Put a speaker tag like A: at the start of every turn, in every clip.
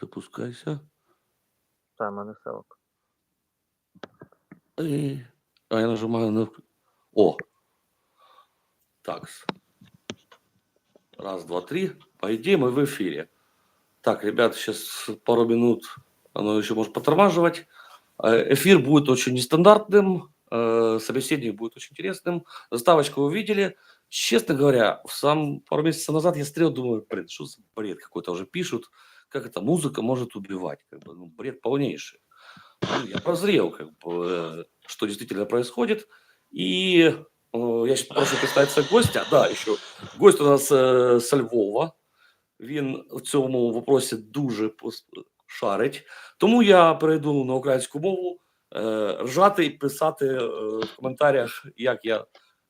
A: Запускайся.
B: Та, мене все ок.
A: А я нажимаю на... О! Так. Раз, два, три. По идее, мы в эфире. Так, ребят, сейчас пару минут оно еще может потормаживать. Э, Эфир будет очень нестандартным, э, собеседник будет очень интересным. Заставочку вы видели. Честно говоря, в сам пару месяцев назад я смотрел, думаю, блин, что за бред какой-то уже пишут, как эта музыка может убивать, как бы, ну, бред полнейший. Ну, я прозрел, как бы, э, что действительно происходит. И э, я сейчас прошу представиться гостя. Да, еще гость у нас е, со Львова. Він в цьому вопросі дуже пос- шарить. Тому я перейду на українську мову, е, ржати і писати е, в коментарях, як я е,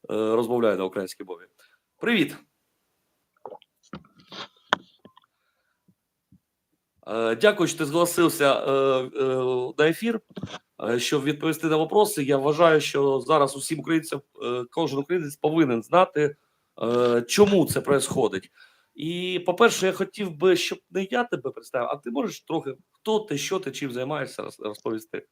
A: розмовляю на українській мові. Привіт! Дякую, що ти зголосився е, е, на ефір. Е, Щоб відповісти на вопроси, я вважаю, що зараз усім українцям, е, кожен українець повинен знати, е, чому це відбувається. І, по-перше, я хотів би, щоб не я тебе представив, а ти можеш трохи хто ти, що ти, чим займаєшся, розповісти.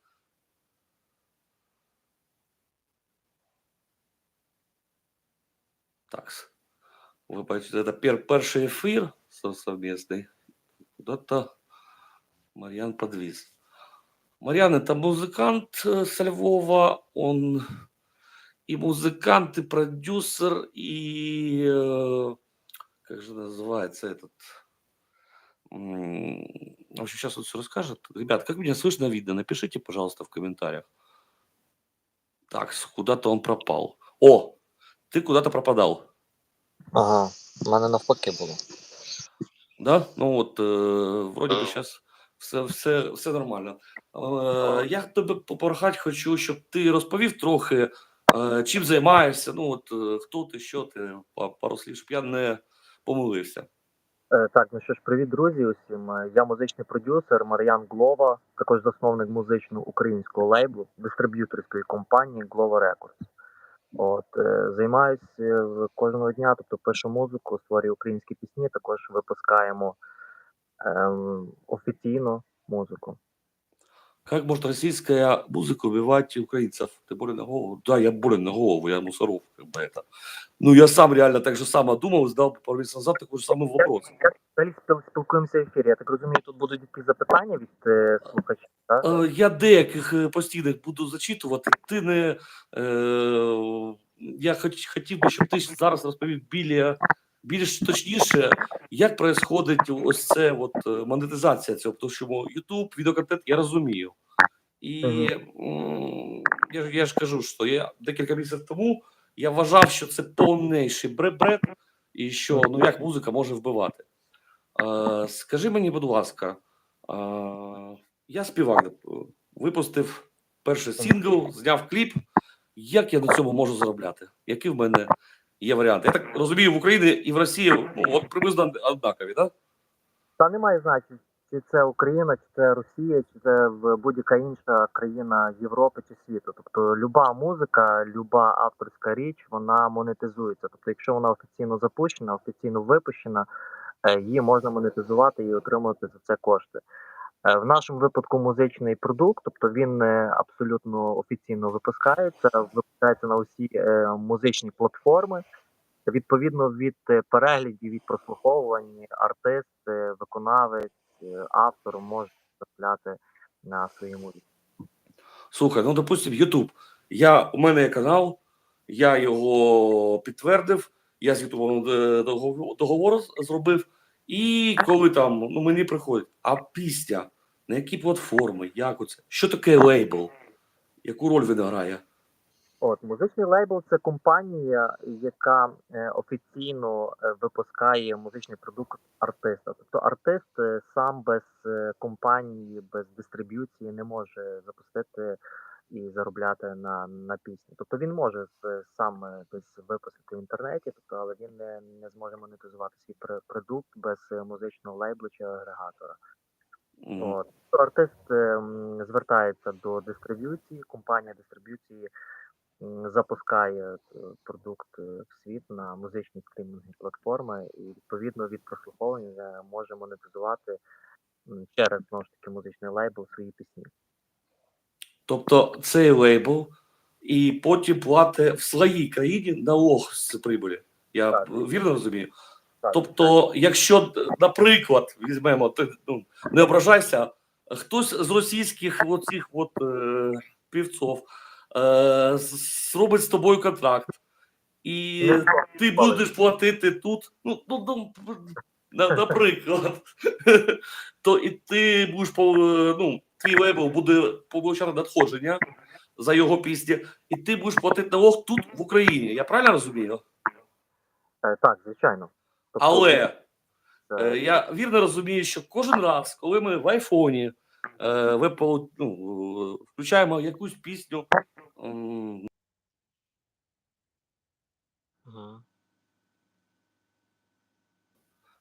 A: Так. Ви бачите, це перший ефір со- совмісний. Куда-то Марьян подвис. Марьян это музыкант э, со Львова, он и музыкант, и продюсер, и э, как же называется этот? В общем, сейчас он все расскажет. Ребят, как меня слышно, видно? Напишите, пожалуйста, в комментариях. Так, куда-то он пропал. О, ты куда-то пропадал.
B: Ага, в мене навпаки було.
A: Да? Ну вот, э, вроде бы сейчас все, все, все нормально. Е, я тебе попрохати хочу, щоб ти розповів трохи, е, чим займаєшся, ну от е, хто ти, що ти, па- пару слів, щоб я не помилився.
B: Е, так, ну що ж, привіт, друзі усім. Е, Я музичний продюсер Мар'ян Глова, також засновник музичного українського лейблу, дистриб'юторської компанії Glova Records. От, е, займаюся е, кожного дня, тобто пишу музику, створюю українські пісні, також випускаємо офіційно музику.
A: Как может российская музыка убивать украинцев? Ты болен на голову? Да, я болен на голову, я мусоров, как бы это. Ну, я сам реально так же само думал, задал пару месяцев назад такой же самый вопрос.
B: Як взагалі спіл- спілкуємося в ефірі? Я так розумію, тут будуть якісь запитання від е, слухачів, так?
A: Е, Я деяких е, постійних буду зачитувати. Ти не е, я хоч хотів би, щоб ти зараз розповів біля більш точніше, як відбувається ось це от е, монетизація цього, тому що YouTube, відеоконтент, я розумію. І я, я ж кажу, що я декілька місяців тому я вважав, що це повніший бред, і що ну як музика може вбивати. Е, скажи мені, будь ласка, е, я співак, випустив перший сингл, зняв кліп. Як я на цьому можу заробляти? Які в мене є варіанти? Я так розумію, в Україні і в Росії ну, от приблизно однакові, так?
B: Та немає значення, чи це Україна, чи це Росія, чи це будь-яка інша країна Європи чи світу. Тобто люба музика, люба авторська річ, вона монетизується. Тобто, якщо вона офіційно запущена, офіційно випущена, е, її можна монетизувати і отримувати за це кошти. Е, В нашому випадку музичний продукт, тобто він абсолютно офіційно випускається, випускається на усі е, музичні платформи. Відповідно від е, переглядів, від прослуховувань, артист, виконавець, автор може заробляти на своїй музиці.
A: Слухай, ну допустим, YouTube. Я, у мене є канал, я його підтвердив, я з Ютубом договор, договор зробив. І коли там ну, мені приходять, а пісня, на які платформи, як оце? Що таке лейбл? Яку роль він грає?
B: От музичний лейбл це компанія, яка е, офіційно е, випускає музичний продукт артиста. Тобто артист е, сам без компанії, без дистриб'юції не може запустити і заробляти на, на пісні. Тобто він може сам десь випустити в інтернеті, тобто, але він не, не зможе монетизувати свій продукт без музичного лейблу чи агрегатора.
A: М,
B: От. Артист ем, звертається до дистриб'юції, компанія дистриб'юції запускає е, продукт е, в світ на музичні стрімінгові платформи, і відповідно від прослуховування може монетизувати через знову ж таки музичний лейбл свої пісні.
A: Тобто цей лейбл і потім платить в своїй країні налог з прибулі. Я
B: Так.
A: вірно розумію? Тобто, якщо, наприклад, візьмемо, ти ну, не ображайся, хтось з російських оцих от, е, півців е, зробить з тобою контракт, і
B: Ну,
A: ти будеш платити тут, ну, ну, ну наприклад, то і ти будеш ну, твій лейбл буде получати надходження за його пісні, і ти будеш платити налог тут в Україні. Я правильно розумію?
B: е, так, звичайно. Тобто,
A: Але Е, Я вірно розумію, що кожен раз, коли ми в айфоні е, ви ну, е, включаємо якусь пісню,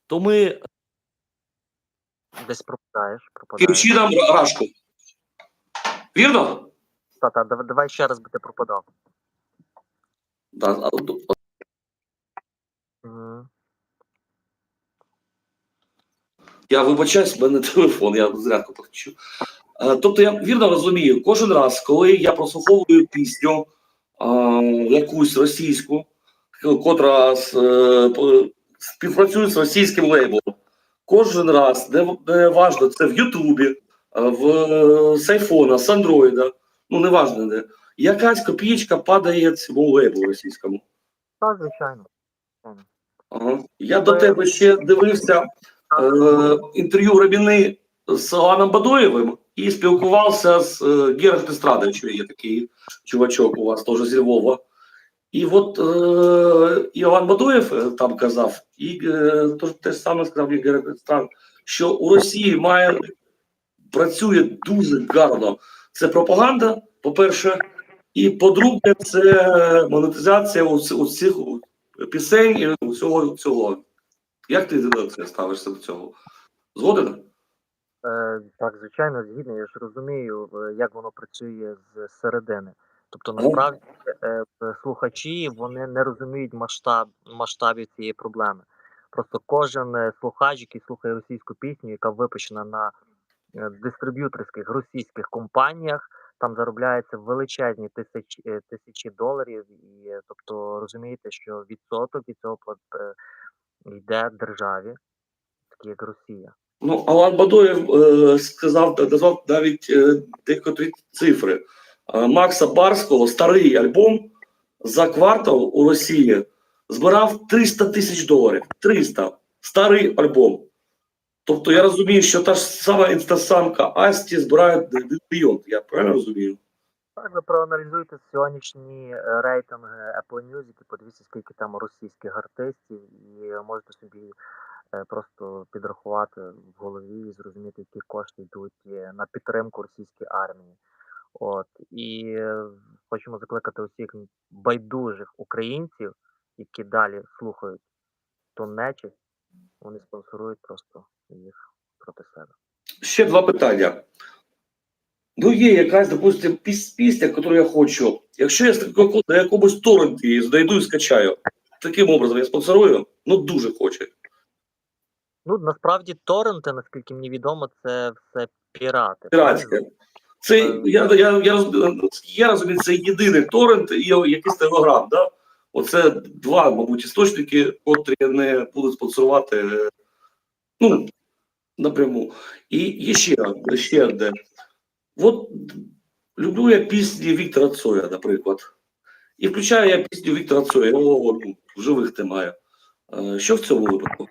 A: то ми
B: десь пропадаєш, пропадаєш.
A: ключі нам рашку. Вірно?
B: Та, та, давай, ще раз би ти пропадав.
A: Да, а, д-
B: Мгм.
A: Я вибачаюсь, в мене телефон, я зарядку підключу. Е, Тобто я вірно розумію, кожен раз, коли я прослуховую пісню е, якусь російську, котра з, е, співпрацює з російським лейблом, кожен раз, не, не важно, це в Ютубі, в, з айфона, з Андроїда, ну не важно де, якась копієчка падає цьому лейблу російському.
B: Так, звичайно.
A: Ага. Я до тебе ще дивився інтерв'ю Рабіни з Аланом Бадоєвим і спілкувався з е, Герард Естрадовичем, є такий чувачок у вас теж зі Львова. І от е, Іван Бадоєв е, там казав, і е, то те саме сказав Естрадович, що у Росії має працює дуже гарно. Це пропаганда, по-перше, і по-друге, це монетизація у, у цих пісень і усього цього. Як ти це ставишся до цього? Згоден?
B: Е, так, звичайно, згідно. Я ж розумію, е, як воно працює з середини. Тобто, насправді, е, слухачі вони не розуміють масштаб масштабів цієї проблеми. Просто кожен е, слухач, який слухає російську пісню, яка випущена на е, дистриб'юторських російських компаніях, там заробляються величезні тисячі тисячі доларів, і тобто розумієте, що відсоток від цього йде державі, такі як Росія.
A: Ну, Алан Бадоєв е, сказав, назвав навіть е, декотрі цифри. Е, Макса Барського старий альбом за квартал у Росії збирав 300 тисяч доларів. 300. Старий альбом. Тобто я розумію, що та ж сама інстасамка Асті збирає мільйон. Я правильно розумію?
B: Так, ви проаналізуйте сьогоднішні е, рейтинги Apple Music і подивіться, скільки там російських артистів, і можете собі е, просто підрахувати в голові і зрозуміти, які кошти йдуть е, на підтримку російської армії. От і хочемо закликати усіх байдужих українців, які далі слухають ту нечість, вони спонсорують просто їх проти себе.
A: Ще два питання. Ну, є якась, допустим, піс- пісня, яку я хочу. Якщо я на якомусь торренті її знайду і скачаю, таким образом я спонсорую, ну дуже хочу.
B: Ну насправді торренти, наскільки мені відомо, це все пірати.
A: Піратське. Це я, я, я, роз- я розумію, це єдиний торрент і якийсь телеграм. Да? Оце два, мабуть, істочники, котрі не будуть спонсорувати ну, напряму. І є ще, ще одне. От люблю я пісні Віктора Цоя, наприклад. І включаю я пісню Віктора Цоя, його в живих немає. Е, Що в цьому випадку?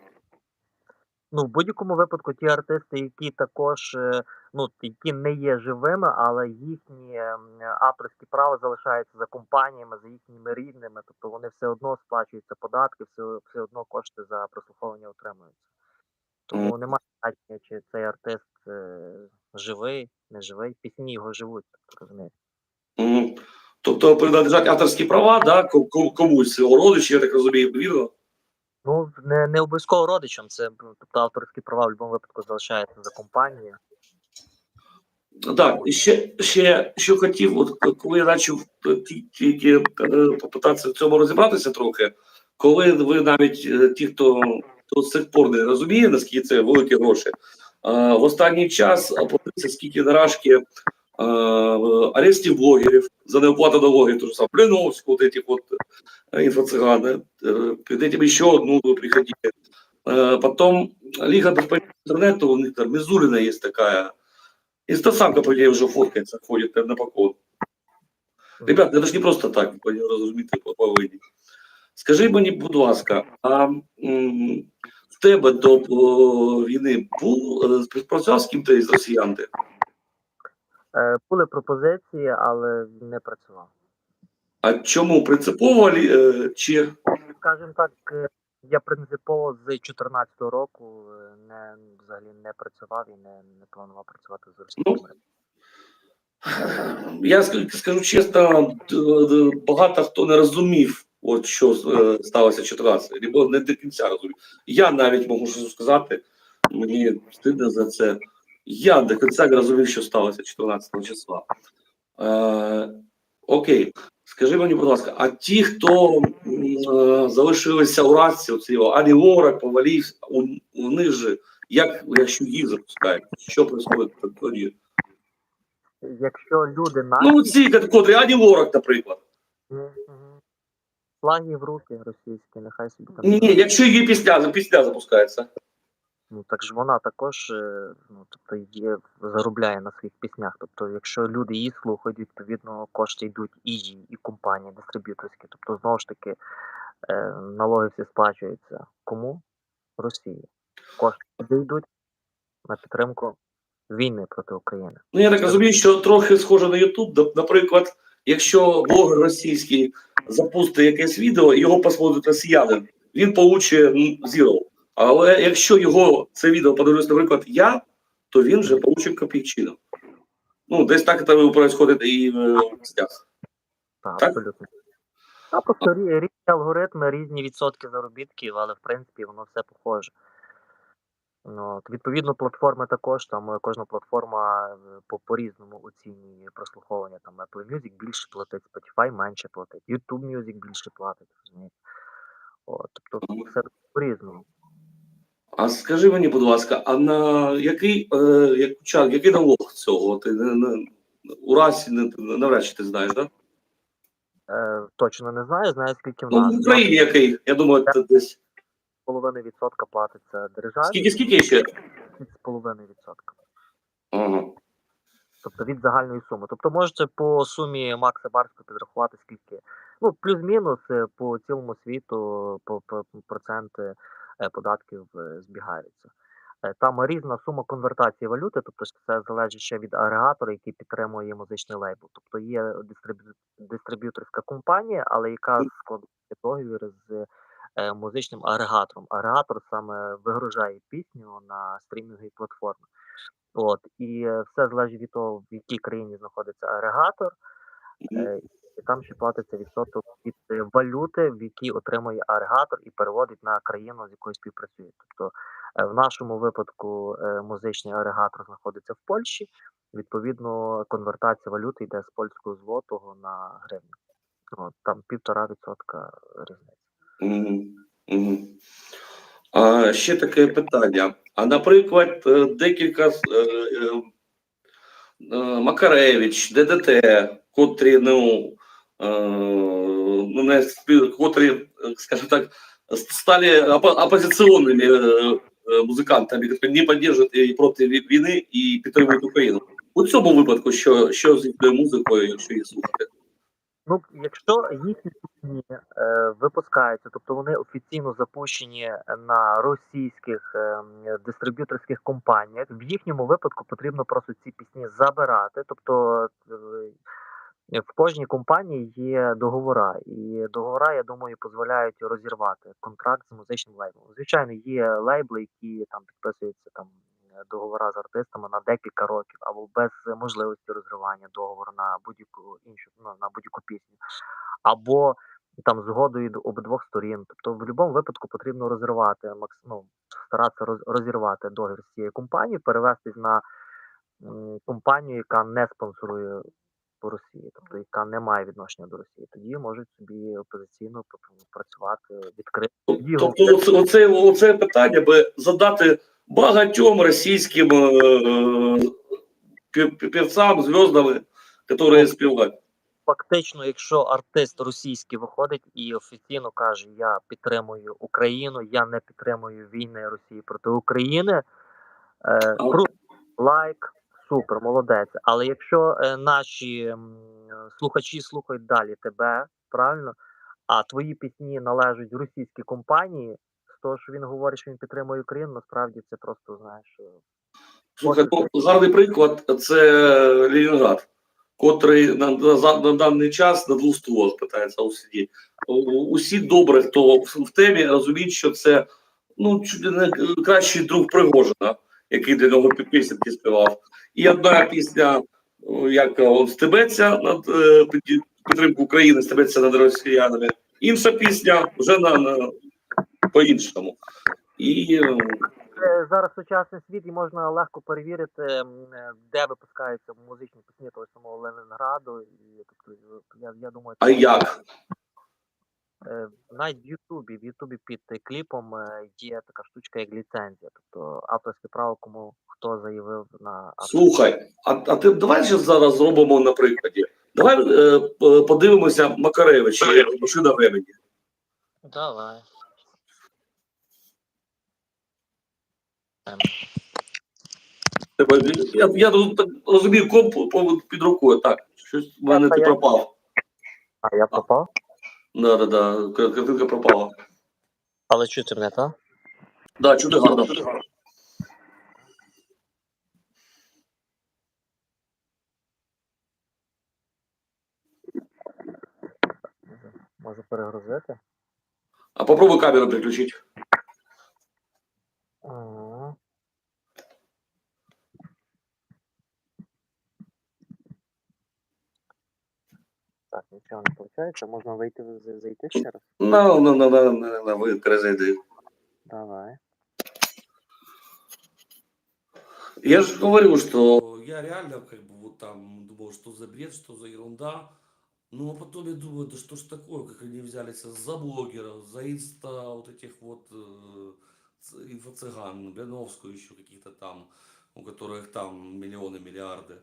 B: Ну, в будь-якому випадку ті артисти, які також е, ну, які не є живими, але їхні ем, авторські права залишаються за компаніями, за їхніми рідними, тобто вони все одно сплачуються податки, все, все одно кошти за прослуховування отримуються. Тому немає значення, чи цей артист е, живий, не живий, пісні його живуть, тобто розумієте.
A: Мгм. Тобто принадлежать авторські права, да, ко- ко- комусь його родичі, я так розумію, вірно?
B: Ну, не, не обов'язково родичам, це ну, тобто авторські права в будь-якому випадку залишаються за компанією.
A: Так, і ще, ще що хотів, от коли я почав е, ті- тільки е, попитатися в цьому розібратися трохи, коли ви навіть е, ті, хто до сих пор не розуміє, наскільки це великі гроші, в останній час опинився скільки наражки е, арестів блогерів за неоплату налогів, то же самое, Блиновську, вот этих вот э, инфо-цыганы, э, перед этим еще одну приходили. Э, Потом Лига безопасности интернета, у них там Мизулина есть такая, и Стасанка, по идее, уже фоткается, ходит на поклон. Ребята, це ж не просто так, ви розумієте, по повинні. Скажи мені, будь ласка, а в тебе до війни був е, співпрацював з ким-то із росіян? ти?
B: Е, Були пропозиції, але не працював.
A: А чому принципово е, чи
B: Скажімо так, е, я принципово з 2014 року е, не взагалі не працював і не, не планував працювати з російськими.
A: я скажу чесно, багато хто не розумів, от що е, сталося в 14, або не до кінця розумів. Я навіть можу сказати, мені стидно за це. Я до кінця не розумів, що сталося 14 числа. Е, окей, скажи мені, будь ласка, а ті, хто е, залишилися у расці, оці Ані Лорак, Повалів, у, у них же, як, якщо їх запускають, що відбувається тоді?
B: Якщо люди на
A: Ну, ці котрі Ані Лорак, наприклад.
B: Мгм. Флаги в руки російські, нехай собі там.
A: Ні, якщо її пісня, пісня запускається.
B: Ну так ж вона також е, ну, тобто, є, заробляє на своїх піснях. Тобто, якщо люди її слухають, відповідно кошти йдуть і їй, і компанії дистриб'юторські. Тобто, знову ж таки, е, налоги всі сплачуються. Кому? Росії. Кошти йдуть на підтримку війни проти України.
A: Ну, я так розумію, що трохи схоже на Ютуб. Наприклад, якщо блогер російський запустить якесь відео, його посмотрить росіянин, він получить зіро. Але якщо його це відео подивлюсь, наприклад, я, то він вже получить копійчину. Ну, десь так це відбувається і в областях.
B: Так,
A: Так?
B: абсолютно. А просто різні алгоритми, різні відсотки заробітків, але в принципі воно все похоже. Ну, от, відповідно, платформи також, там е, кожна платформа е, по- по-різному оцінює прослуховування. Там Apple Music більше платить, Spotify менше платить, YouTube Music більше платить, розумієте? От, тобто все по-різному.
A: А скажи мені, будь ласка, а на який, е, як, який налог цього? Ти не, не, у расі не, навряд чи ти знаєш, так? Да?
B: Е, точно не знаю, знаю, скільки в нас.
A: Ну, в Україні який? Я думаю, це десь.
B: 2,5% платиться державі,
A: Скільки, скільки ще?
B: 6,5%.
A: Ага.
B: Тобто від загальної суми. Тобто можете по сумі Макса Барського підрахувати, скільки, ну, плюс-мінус е, по цілому світу по, по проценти е, податків е, збігаються. Там різна сума конвертації валюти, тобто це залежить ще від агрегатора, який підтримує музичний лейбл. Тобто є дистриб'ю- дистриб'юторська компанія, але яка складає договір з музичним агрегатором. Агрегатор саме вигружає пісню на стрімінговій платформі. От, і е, все залежить від того, в якій країні знаходиться агрегатор, е, і там ще платиться відсоток від е, валюти, в якій отримує агрегатор і переводить на країну, з якою співпрацює. Тобто е, в нашому випадку е, музичний агрегатор знаходиться в Польщі. Відповідно, конвертація валюти йде з польського злотого на гривню. От, там півтора відсотка різниця.
A: А ще таке питання. А наприклад, е, декілька е, е, Макаревич, ДДТ, котрі, ну, е, ну не котрі, скажімо так, стали опо- опозиційними музикантами, не підтримують і проти війни і підтримують Україну. У цьому випадку, що, що з їхньою музикою, якщо її слухати?
B: Ну, якщо їхні пісні е, випускаються, тобто вони офіційно запущені на російських е, дистриб'юторських компаніях, в їхньому випадку потрібно просто ці пісні забирати. Тобто е, в кожній компанії є договора, і договора, я думаю, дозволяють розірвати контракт з музичним лейблом. Звичайно, є лейбли, які там підписуються там е, договора з артистами на декілька років, або без можливості розривання договору на будь-яку іншу ну, на будь-яку пісню, або там згодою до обидвох сторін. Тобто, в будь-якому випадку потрібно розірвати макс, ну, старатися розірвати договір з цією компанією, перевестись на компанію, яка не спонсорує по Росії, тобто яка не має відношення до Росії. Тоді можуть собі опозиційно працювати відкрито.
A: Тобто, оце, оце, оце питання би задати багатьом російським е, пе- пе- певцам, зв'яздам, які співають.
B: Фактично, якщо артист російський виходить і офіційно каже: Я підтримую Україну, я не підтримую війни Росії проти України. Е, лайк, супер, молодець. Але якщо е, наші м, слухачі слухають далі тебе, правильно, а твої пісні належать російській компанії, того, що він говорить, що він підтримує Україну, насправді це просто знаєш. е,
A: Слухай, гарний приклад це Ленінград, котрий на, на, на даний час на стулах питається. У- Усі добре, хто в, в темі, розуміють, що це ну, не кращий друг Пригожина, який для нього пі- пісеньки співав. І одна пісня, як стебеться над е, підтримку України, стебеться над росіянами. Інша пісня вже на, на по-іншому. І е,
B: Е, Зараз сучасний світ і можна легко перевірити, е, де випускаються музичні пісні того самого Ленінграду. І тобто я, я думаю,
A: а як?
B: навіть в Ютубі, в Ютубі під кліпом є така штучка, як ліцензія. Тобто авторське право, кому хто заявив на авторське.
A: Слухай, а, а ти давай ще зараз зробимо на прикладі. Давай е, подивимося Макаревич, машина времени.
B: Давай. Ем,
A: Тебе, я, я тут так розумію, комп під рукою. Так, щось в мене ти
B: я-
A: пропав.
B: А я пропав?
A: Да, да, да, кар- картинка пропала.
B: Але чути мене, так?
A: Да, чути гарно.
B: Можу перегрузити.
A: А попробуй камеру переключити.
B: Так, нічого не виходить. Можна вийти зайти ще раз?
A: На, на, на, на, на, на ви зайди.
B: Давай.
A: Я же говорю, что я реально как бы вот там думал, что за бред, что за ерунда. Ну, а потом я думаю, да что ж такое, как они взялись за блогеров, за инста вот этих вот э, инфо-цыган, Блиновскую еще каких-то там, у которых там миллионы, миллиарды.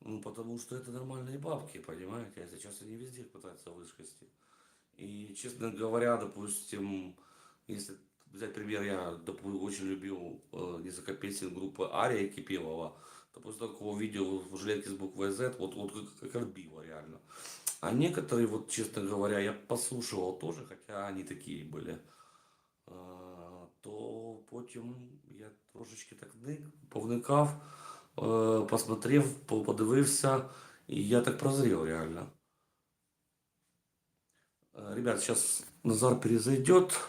A: Ну, потому что это нормальные бабки, понимаете? А сейчас они везде пытаются вышкости. И, честно говоря, допустим, если взять пример, я допу- очень любил э, несколько песен группы Ария Кипелова. После такого видео в жилетке с буквой Z, вот, вот как, как отбило реально. А некоторые, вот честно говоря, я послушивал тоже, хотя они такие были. Е, то потім я трошечки так ник, повникав, посмотрев, по- подивився, і я так прозрел реально. Ребят, сейчас Назар перезайдет.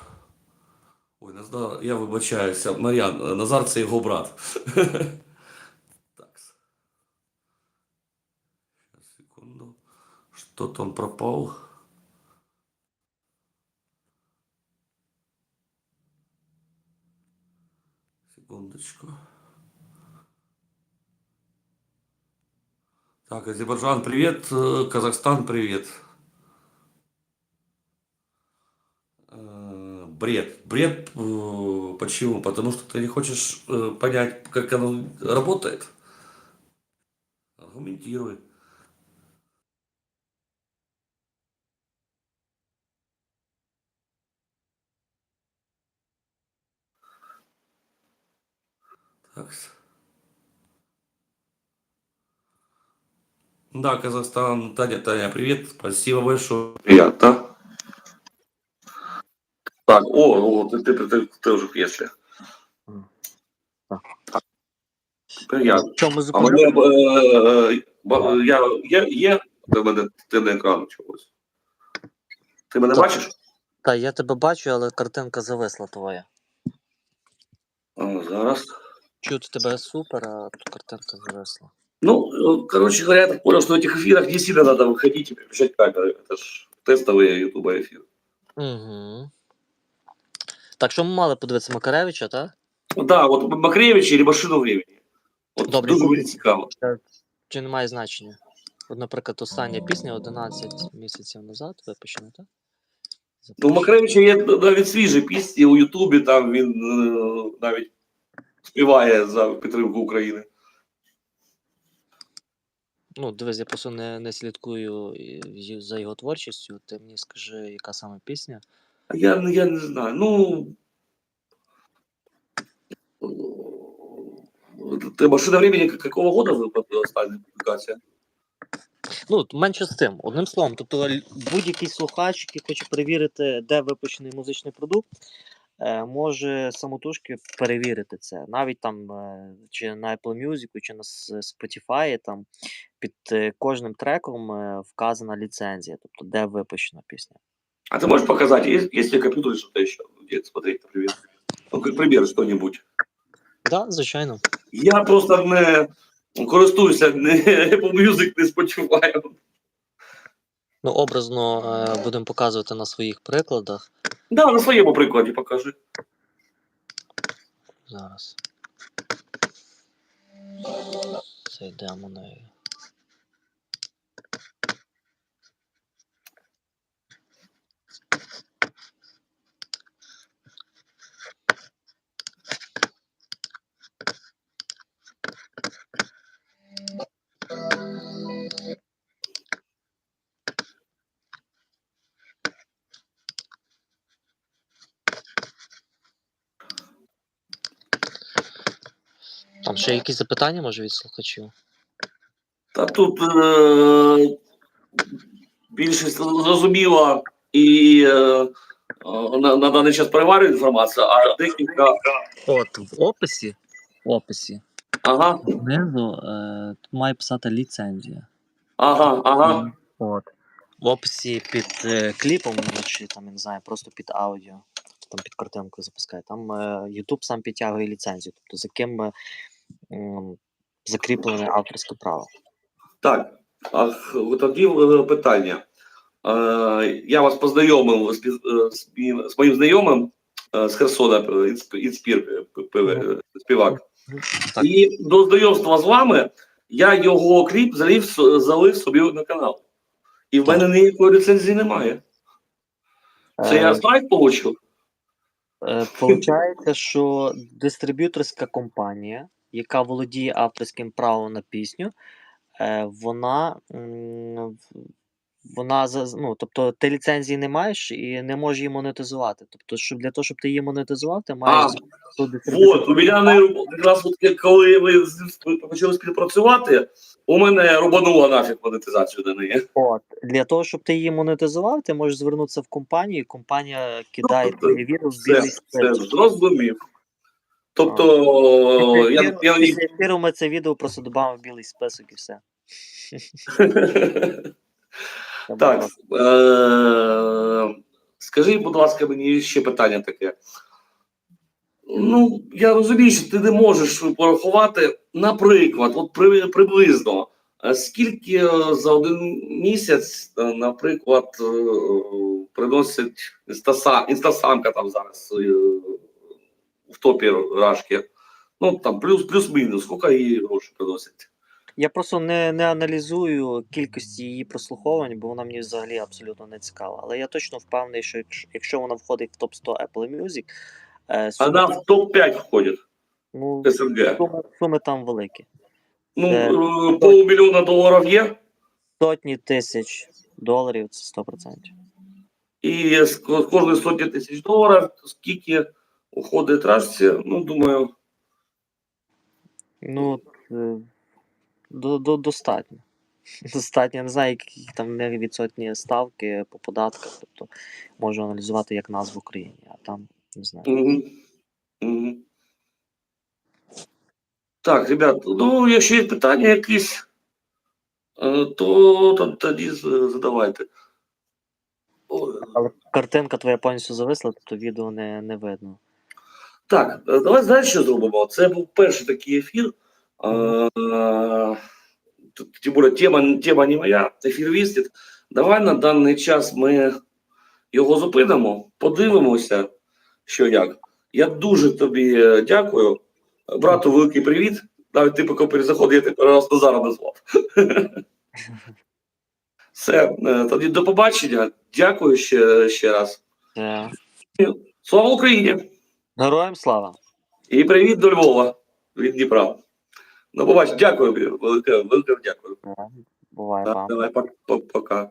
A: Ой, Назар, я вибачаюся. Мар'ян, Назар це його брат. Так. Сейчас, секунду. Что-то он пропал. Секундочку. Так, Азербайджан, привет. э, Казахстан, привет. Э, Бред. Бред э, почему? Потому что ты не хочешь понять, как оно работает. Аргументируй. Так. Да, Казахстан. Таня, Таня, привет. Спасибо большое. Приятно. Так, о, о ты, ты, ты, ты, ты уже в кресле.
B: М. Так.
A: Приятно.
B: Що,
A: А
B: музику?
A: мене, е, е, ба- я, є, є до мене ти на екрану чогось. Ти мене
B: Так.
A: бачиш?
B: Та я тебе бачу, але картинка зависла твоя.
A: А, зараз.
B: Чути тебе супер, а тут картинка зависла.
A: Ну, э, короче говоря, я так понял, что в этих эфирах не сильно надо выходить и переключать камеры. Это ж тестовые ютуба эфиры.
B: Угу. Так, що ми мали подивитися Макаревича, так?
A: Да, вот Макревич или машину времени. Вот
B: Добре.
A: дуже мені цікаво.
B: Чи не має значення? От, наприклад, остання пісня 11 місяців назад випущена, так?
A: Ну, у Макревича є навіть свіжі пісні у Ютубі, там він е, навіть співає за підтримку України.
B: Ну, дивись, я просто не, не слідкую за його творчістю. Ти мені скажи, яка саме пісня?
A: Я, не- я не знаю. Ну. Ты машина времени какого года выпала остальная публикация?
B: Ну, менше з тим, одним словом, тобто будь-який слухач, який хоче перевірити, де випущений музичний продукт, е, може самотужки перевірити це. Навіть там е, чи на Apple Music, чи на Spotify, там під е, кожним треком е, вказана ліцензія, тобто де випущена пісня.
A: А ты можешь показать, есть, есть ли компьютер что-то еще? Где смотреть, например? Ну, как пример, что-нибудь.
B: Так, да, звичайно.
A: Я просто не користуюся не Apple Music, не Spotify.
B: Ну, образно е, будемо показувати на своїх прикладах.
A: Да, на своєму прикладі покажи.
B: Зараз. Зайдемо нею. Ще якісь запитання, може, від слухачів?
A: Та тут е- більшість зрозуміла і е- на, на даний час переварює інформацію, а декілька.
B: От, в описі. В описі.
A: Ага,
B: Знизу е, тут має писати ліцензія.
A: ага, ага.
C: От.
B: В описі під е, кліпом, ну, чи там, я не знаю, просто під аудіо, там під картинкою запускає. Там е, YouTube сам підтягує ліцензію, тобто за ким е, закріплене авторське право.
A: Так, а тоді е, питання. Е, я вас познайомив з, е, моїм знайомим з Херсона, інсп- інспір, співак.
B: Так.
A: І до знайомства з вами я його кліп залив, залив собі на канал. І в мене ніякої ліцензії немає. Це я страйк получив?
B: Получається, що дистриб'юторська компанія, яка володіє авторським правом на пісню, е, вона, вона за- ну, тобто ти ліцензії не маєш і не можеш її монетизувати. Тобто, щоб для того, щоб ти її монетизував, ти маєш
A: А,
B: дистриб'юторську
A: у мене не якраз от коли ви почали співпрацювати, у мене рубанула нафіг монетизацію до неї.
B: От, для того, щоб ти її монетизував, ти можеш звернутися в компанію, і компанія кидає
A: тобто
B: твоє відео в білий
A: зрозумів. Тобто,
B: Після
A: я, я,
B: Після ефіру ми це відео просто додамо в білий список і все.
A: Так, е- скажіть, будь ласка, мені ще питання таке. Ну, я розумію, що ти не можеш порахувати, наприклад, от при, приблизно, е, скільки е, за один місяць, е, наприклад, е, приносить інстаса, інстасамка там зараз е, в топі рашки. Ну, там плюс, плюс-мінус, скільки її грошей приносить?
B: Я просто не, не аналізую кількості її прослуховувань, бо вона мені взагалі абсолютно не цікава. Але я точно впевнений, що якщо, вона входить в топ 100 Apple Music, е, суми,
A: Вона в топ-5 входить
B: ну,
A: СНГ.
B: суми, суми там великі.
A: Ну,
B: Е,
A: е, полмільйона доларів є,
B: Сотні тисяч доларів це 100%.
A: і з кожної сотні тисяч доларів, скільки уходить рашці, ну, думаю,
B: Ну, е, до, до, достатньо. Достатньо, я не знаю, які там не відсотні ставки по податках, тобто можу аналізувати як назву в Україні, а там не знаю.
A: Угу. Угу. Так, ребят, ну, якщо є питання якісь, е, то то- тоді задавайте.
B: Але картинка твоя повністю зависла, тобто відео не, не видно.
A: Так, давай знаєш, що зробимо? Це був перший такий ефір. Тим більше тема, тема не моя, ефір вістить. Давай на даний час ми його зупинимо, подивимося, що як. Я дуже тобі е, дякую. Брату, великий привіт. Навіть ти поки перезаходив, я тебе раз Назара назвав. Все, е, тоді до побачення. Дякую ще, ще раз. Слава Україні!
B: Героям слава!
A: І привіт до Львова від Дніпра. Ну, побач, дякую, велике, велике дякую.
D: Буває
A: Да,
D: вам.
A: давай, пок- пок- пока.